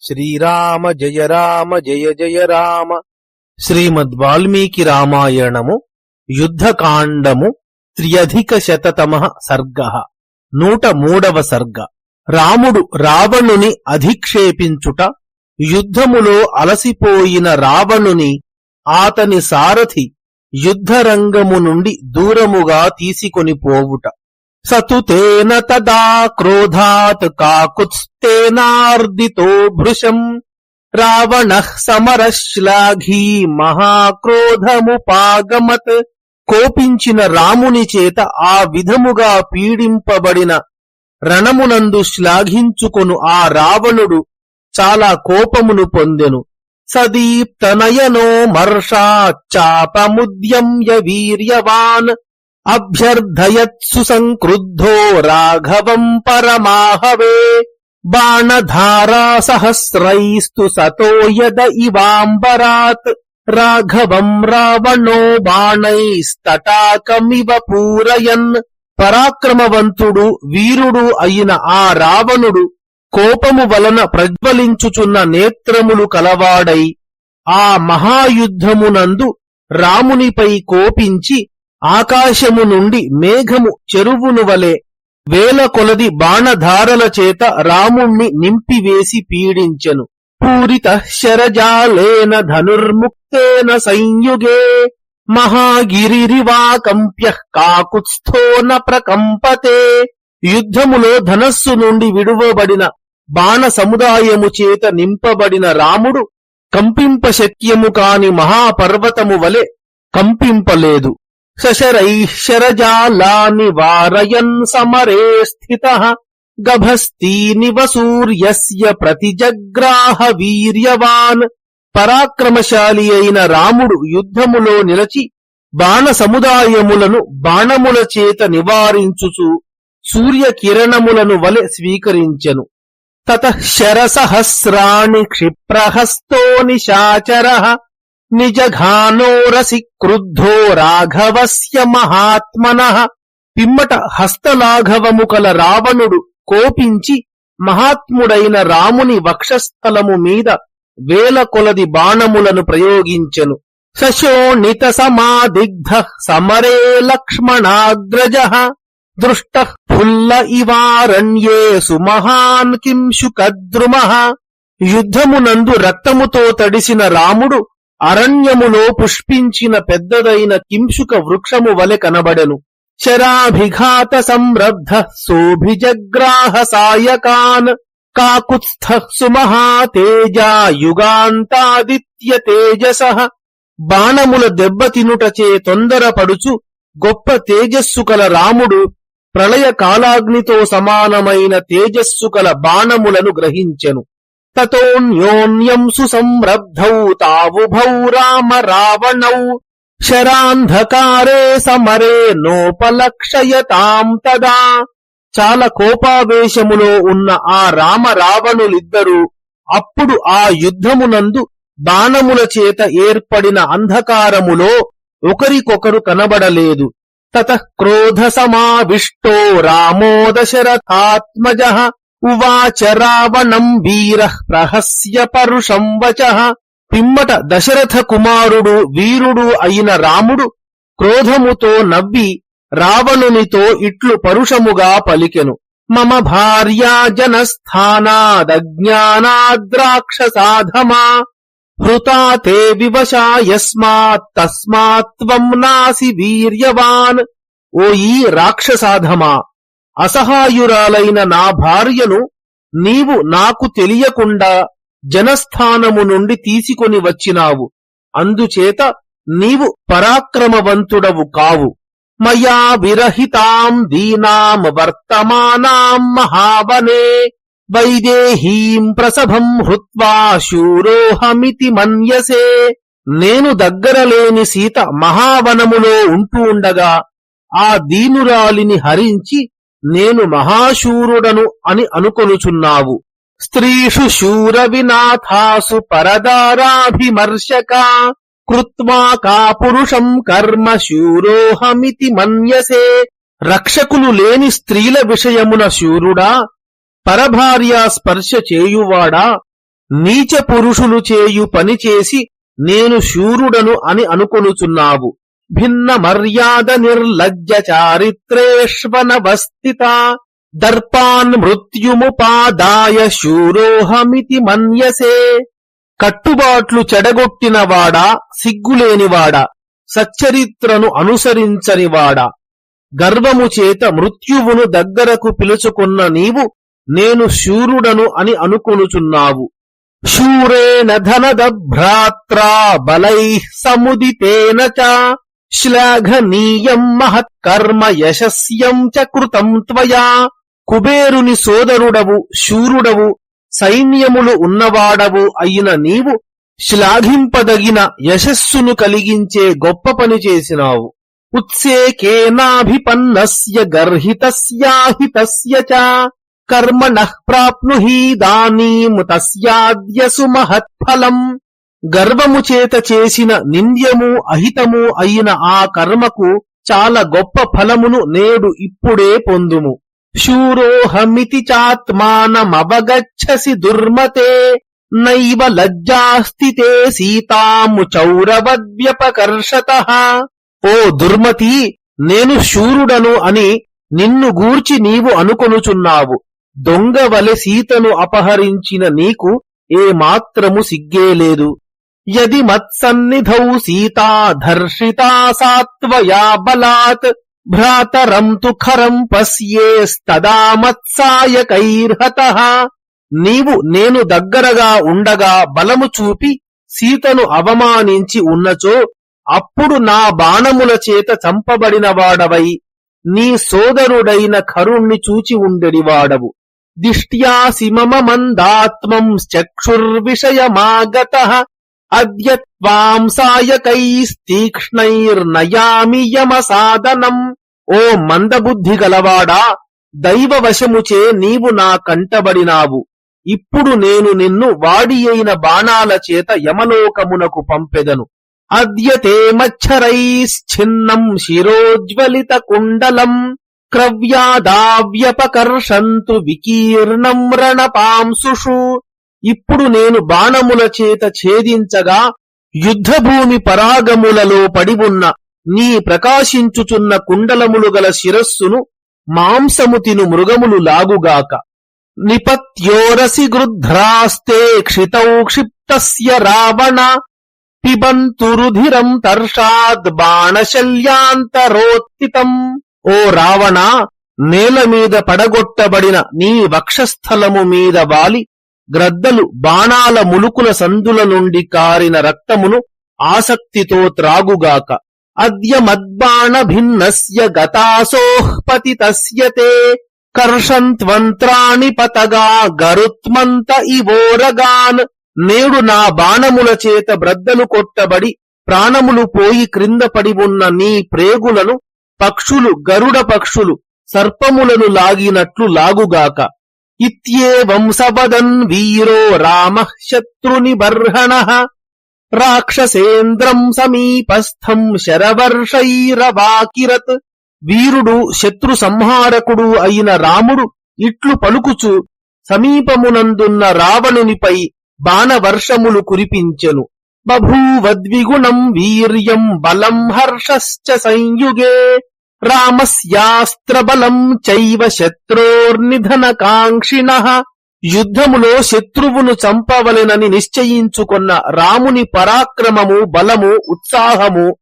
శ్రీరామ జయ రామ జయ జయ రామ. శ్రీమద్ వాల్మీకి రామాయణము యుద్ధకాండము త్ర్యధిక శతతమ సర్గ. నూట మూడవ సర్గ. రాముడు రావణుని అధిక్షేపించుట యుద్ధములో అలసిపోయిన రావణుని ఆతని సారథి యుద్ధరంగము నుండి దూరముగా తీసుకొని పోవుట. సతుతేన తదా క్రోధాత్ కాకుత్స్తేనార్దితో భృశం. రావణ సమరశ్లాఘీ మహాక్రోధముపాగమత్. కోపించిన రాముని చేత ఆ విధముగా పీడింపబడిన రణమునందు శ్లాఘించుకొను ఆ రావణుడు చాలా కోపమును పొందెను. సదీప్తనయనో మర్షాచాపముద్యమ్య వీర్యవాన్. అభ్యర్థయత్సు సంక్రుద్ధో రాఘవం పరమాహవే బాణధారా సహస్రైస్తు సతో యద ఇవాంబరాత్ రాఘవం రావణో బాణైస్తటాకమివ పూరయన్ పరాక్రమవంతుడు వీరుడు అయిన ఆ రావణుడు కోపము వలన ప్రజ్వలించుచున్న నేత్రములు కలవాడై ఆ మహాయుద్ధమునందు రామునిపై కోపించి ఆకాశము నుండి మేఘము చెరువును వలె వేల కొలది బాణధారల చేత రాముణ్ణి నింపివేసి పీడించెను. పూరిత శరజాలేన ధనుర్ముక్తేన సంయుగే మహాగిరిరివాకంప్య కాకుత్స్థో న ప్రకంపతే. యుద్ధములో ధనస్సు నుండి విడువబడిన బాణ సముదాయము చేత నింపబడిన రాముడు కంపింప శక్యము కాని మహాపర్వతము వలె కంపింపలేదు. సశరైః శరజాలాని వారయన్ సమరే స్థిత గభస్తీనివ సూర్యస్య ప్రతిజగ్రాహ వీర్యవాన్. పరాక్రమశాలి అయిన రాముడు యుద్ధములో నిలచి బాణ సముదాయములను బాణముల చేత నివారించుచు సూర్యకిరణములను వలె స్వీకరించెను. తత శరసహస్రాణి క్షిప్రహస్తో నిశాచర నిజఘానోరసి క్రుద్ధో రాఘవస్య మహాత్మన పిమ్మట హస్తలాఘవము కల రావణుడు కోపించి మహాత్ముడైన రాముని వక్షస్థలము మీద వేల కొలది బాణములను ప్రయోగించెను. సశోణిత సమాదిగ్ధ సమరే లక్ష్మణాగ్రజ। దృష్ట ఫుల్ల ఇవారణ్యే సుమహాన్ కింశుకద్రుమ యుద్ధమునందు రక్తముతో తడిసిన రాముడు అరణ్యములో పుష్పించిన పెద్దదైన కింశుక వృక్షము వలె కనబడెను. శరాభిఘాత సంరబ్ధ సోభిజగ్రాహ సాయకాన్ కాకుత్స్థ సుమహాతేజా యుగాంతాదిత్య తేజస. బాణముల దెబ్బతినుటచే తొందరపడుచు గొప్ప తేజస్సు కల రాముడు ప్రళయ కాలాగ్నితో సమానమైన తేజస్సు కల బాణములను గ్రహించెను. తతోన్యోన్యం సుసంరబ్ధౌ తావుభౌ రామ రావణౌ శరాంధకారే సమరే నోపలక్షయతాం తదా. చాలా కోపావేశములో ఉన్న ఆ రామ రావణులిద్దరూ అప్పుడు ఆ యుద్ధమునందు బాణముల చేత ఏర్పడిన అంధకారములో ఒకరికొకరు కనబడలేదు. తత క్రోధ సమావిష్టో రామో దశరథాత్మజ. ఉవాచ రావణం వీర ప్రహస్య పరుషం వచ పిమ్మట దశరథ కుమారుడు వీరుడు అయిన రాముడు క్రోధముతో నవ్వి రావణునితో ఇట్లు పరుషముగా పలికెను. మమ భార్యా జనస్థానాదజ్ఞానాద్రాక్షసాధమా। హృతా తే వివశా యస్మాత్ తస్మాత్వం నాసి వీర్యవాన్। ఓ ఈ రాక్షసాధమా। అసహాయురాలైన నా భార్యను నీవు నాకు తెలియకుండా జనస్థానము నుండి తీసుకొని వచ్చినావు. అందుచేత నీవు పరాక్రమవంతుడవు కావు. మయా విరహితాం దీనాం వర్తమానాం మహావనే వైదేహీం ప్రసభం హృత్వా శూరోహమితి మన్యసే. నేను దగ్గరలేని సీత మహావనములో ఉంటూ ఉండగా ఆ దీనురాలిని హరించి నేను మహాశూరుడను అని అనుకొనుచున్నావు. స్త్రీషు శూర వినాథాసు పరదారాభిమర్శక. కృత్వా కాపురుషం కర్మ శూరోహమితి మన్యసే. రక్షకులు లేని స్త్రీల విషయమున శూరుడా. పరభార్యా స్పర్శ చేయువాడా. నీచ పురుషులు చేయు పని చేసి నేను శూరుడను అని అనుకొనుచున్నావు. భిన్న మర్యాద నిర్లజ్జ చారిత్రేష్వనవస్థిత దర్పాన్ మృత్యుముపాదాయ శూరోహమితి మన్యసే కట్టుబాట్లు చెడగొట్టినవాడా సిగ్గులేనివాడా సచ్చరిత్రను అనుసరించనివాడా. గర్వము చేత మృత్యువును దగ్గరకు పిలుచుకున్న నీవు నేను శూరుడను అని అనుకొనుచున్నావు. శూరేణ ధనదభ్రాత్రా బలై సముదితేన చ శ్లాఘనీయం మహత్కర్మ యశస్యం చ కృతం త్వయా కుబేరుని సోదరుడవు శూరుడవు సైన్యములు ఉన్నవాడవు అయిన నీవు శ్లాఘింపదగిన యశస్సును కలిగించే గొప్ప పని చేసినావు। ఉత్సేకేనాభిపన్నస్య గర్హితస్యాహితస్య చ। కర్మణః ప్రాప్నుహీదానీం తస్యాద్యసు మహత్ఫలం। గర్వము చేత చేసిన నింద్యము అహితము అయిన ఆ కర్మకు చాలా గొప్ప ఫలమును నేడు ఇప్పుడే పొందుము. శూరోహమితి చాత్మానమవగచ్చసి దుర్మతే నైవ లజ్జాస్థితే సీతాము చౌరవద్వ్యపకర్షత ఓ దుర్మతి నేను శూరుడను అని నిన్ను గూర్చి నీవు అనుకొనుచున్నావు. దొంగవలె సీతను అపహరించిన నీకు ఏ మాత్రము సిగ్గేలేదు. యది మత్సన్నిధౌ సీతా సాత్వయా బలాత్ భ్రాతరం తు ఖరం పశ్యేస్తదా మత్సాయకైర్హత నీవు నేను దగ్గరగా ఉండగా బలము చూపి సీతను అవమానించి ఉన్నచో అప్పుడు నా బాణముల చేత చంపబడినవాడవై నీ సోదరుడైన ఖరుణ్ణి చూచి ఉండెడివాడవు. దిష్ట్యాసి మమ మందాత్మం చక్షుర్విషయమాగత అద్య త్వాం యమ యమసాదనం ఓ మందబుద్ధి గలవాడా దైవవశముచే నీవు నా కంటబడినావు ఇప్పుడు నేను నిన్ను వాడి అయిన బాణాల చేత యమలోకమునకు పంపెదను అద్యతే మచ్చరైశ్చిన్నం శిరోజ్వలిత కుండలం క్రవ్యాదావ్యపకర్షంతు వికీర్ణం రణపాంసుషు ఇప్పుడు నేను బాణముల చేత ఛేదించగా యుద్ధభూమి పరాగములలో పడి ఉన్న నీ ప్రకాశించుచున్న కుండలములు గల శిరస్సును మాంసము తిను మృగములు లాగుగాక. నిపత్యోరసి గృధ్రాస్తే క్షితౌ క్షిప్తస్య రావణ పిబంతురుధిరం తర్షాద్ బాణశల్యాంతరోత్తితం. ఓ రావణ నేల మీద పడగొట్టబడిన నీ వక్షస్థలము మీద వాలి గ్రద్దలు బాణాల ములుకుల సందుల నుండి కారిన రక్తమును ఆసక్తితో త్రాగుగాక. అద్య మద్బాణ భిన్నస్య గతాసోః తస్యతే. కర్షంత్వంత్రాణి పతగా గరుత్మంత ఇవోరగాన్ నేడు నా బాణముల చేత బ్రద్దలు కొట్టబడి ప్రాణములు పోయి క్రింద పడి ఉన్న నీ ప్రేగులను పక్షులు గరుడ పక్షులు సర్పములను లాగినట్లు లాగుగాక. ఇత్యేవం సవదన్ వీరో రామ శత్రుని బర్హణ రాక్షసేంద్రం సమీపస్థం శరవర్షైరవాకిరత్ వీరుడు శత్రు సంహారకుడు అయిన రాముడు ఇట్లు పలుకుచు సమీపమునందున్న రావణునిపై బాణవర్షములు కురిపించెను। బభూవద్విగుణం వీర్యం బలం హర్షశ్చ సంయుగే। రామస్యాస్త్రబలం చైవ శత్రోర్నిధన కాంక్షిణ యుద్ధములో శత్రువును చంపవలెనని నిశ్చయించుకున్న రాముని పరాక్రమము బలము ఉత్సాహము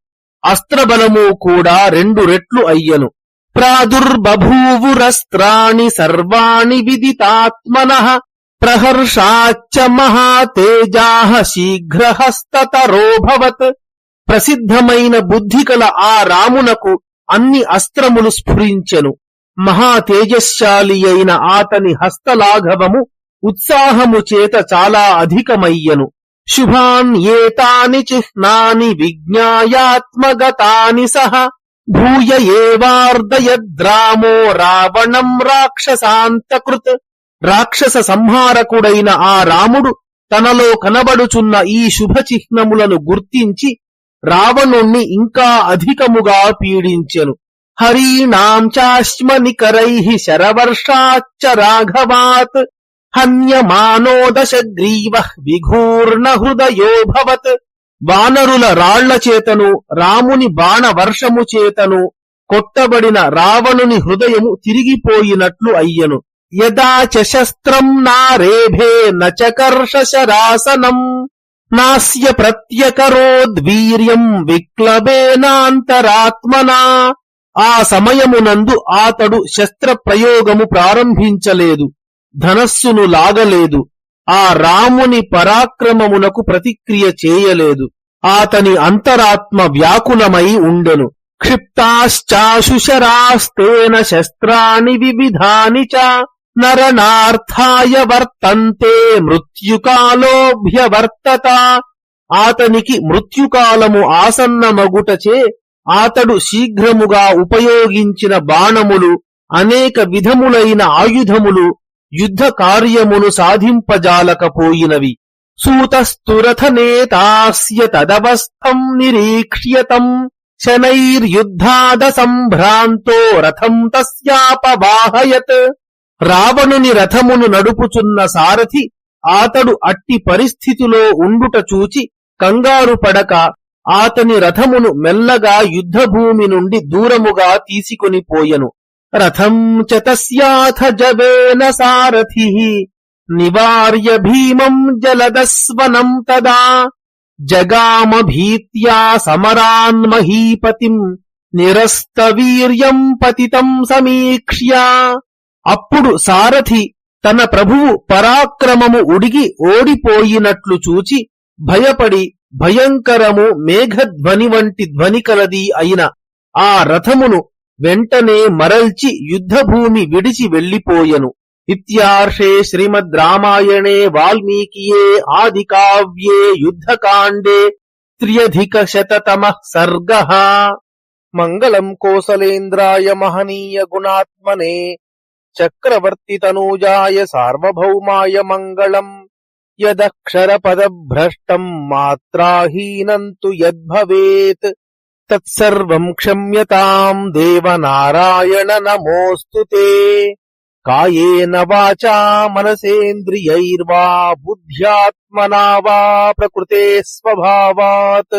అస్త్రబలము కూడా రెండు రెట్లు అయ్యను. ప్రాదుర్బభూవురస్త్రాణి సర్వాణి విదితాత్మన. ప్రహర్షాచ్చ మహాతేజా శీఘ్రహస్తతరోభవత్. ప్రసిద్ధమైన బుద్ధికల ఆ రామునకు అన్ని అస్త్రములు స్ఫురించెను. మహా తేజశాలి అయిన ఆతని హస్తలాఘవము ఉత్సాహము చేత చాలా అధికమయ్యను. శుభాన్ ఏతాని చిహ్నాని విజ్ఞాయాత్మగతాని సహ. భూయ ఏవార్దయద్రామో రావణం రాక్షసాంతకృత్. రాక్షస సంహారకుడైన ఆ రాముడు తనలో కనబడుచున్న ఈ శుభ చిహ్నములను గుర్తించి రావణుణ్ణి ఇంకా అధికముగా పీడించెను. హరీణాం చాశ్మనికరై శరవర్షాచ్చ రాఘవాత్. హన్యమానో దశగ్రీవ విఘూర్ణ హృదయోభవత్ వానరుల రాళ్ళ చేతను రాముని బాణ వర్షము చేతను కొట్టబడిన రావణుని హృదయము తిరిగిపోయినట్లు అయ్యను. యదా చశస్త్రం నారేభే నారేభే నచకర్షశరాసనం నాస్య ప్రత్యకరోద్వీర్యం విక్లబేనాంతరాత్మనా ఆ సమయమునందు ఆతడు శస్త్ర ప్రయోగము ప్రారంభించలేదు ధనస్సును లాగలేదు ఆ రాముని పరాక్రమమునకు ప్రతిక్రియ చేయలేదు ఆతని అంతరాత్మ వ్యాకులమై ఉండెను క్షిప్తాశ్చాశుశరాస్తేన శస్త్రాణి వివిధాని చ నరణార్థాయ వర్తంతే మృత్యుకాలోభ్యవర్తత ఆతనికి మృత్యుకాలము ఆసన్నమగుటచే ఆతడు శీఘ్రముగా ఉపయోగించిన బాణములు అనేక విధములైన ఆయుధములు యుద్ధ కార్యమును సాధింపజాలకపోయినవి సూతస్తురథనేతాస్య తదవస్థం నిరీక్ష్యతం శనైర్యుద్ధాద సంభ్రాంతో రథం తస్యాపవాహయత్ రావణుని రథమును నడుపుచున్న సారథి ఆతడు అట్టి పరిస్థితిలో ఉండుట చూచి కంగారు పడక ఆతని రథమును మెల్లగా యుద్ధభూమి నుండి దూరముగా తీసుకొని పోయెను. రథం చ తస్యాథ జవేన సారథి నివార్య భీమం జలదస్వనం తదా జగామ భీత్యా సమరాన్ మహీపతిం నిరస్త వీర్యం పతితం సమీక్ష్య అప్పుడు సారథి తన ప్రభువు పరాక్రమము ఉడిగి ఓడిపోయినట్లు చూచి భయపడి భయంకరము మేఘధ్వని వంటి ధ్వని కలది అయిన ఆ రథమును వెంటనే మరల్చి యుద్ధభూమి విడిచి వెళ్ళిపోయెను ఇత్యార్షే శ్రీమద్ రామాయణే వాల్మీకియే ఆది కావ్యే యుద్ధకాండే త్ర్యధిక శతమ సర్గ. మంగళం కోసలేంద్రాయ మహనీయ గుణాత్మనే చక్రవర్తితనూజాయ సార్వభౌమాయ మంగళం యదక్షరపదభ్రష్టం మాత్రాహీనం తు యద్భవేత్ తత్సర్వం క్షమ్యతాం దేవనారాయణ నమోऽस्तु తే కాయేన వాచా మనసేంద్రియైర్వా బుద్ధ్యాత్మనా వా ప్రకృతే స్వభావాత్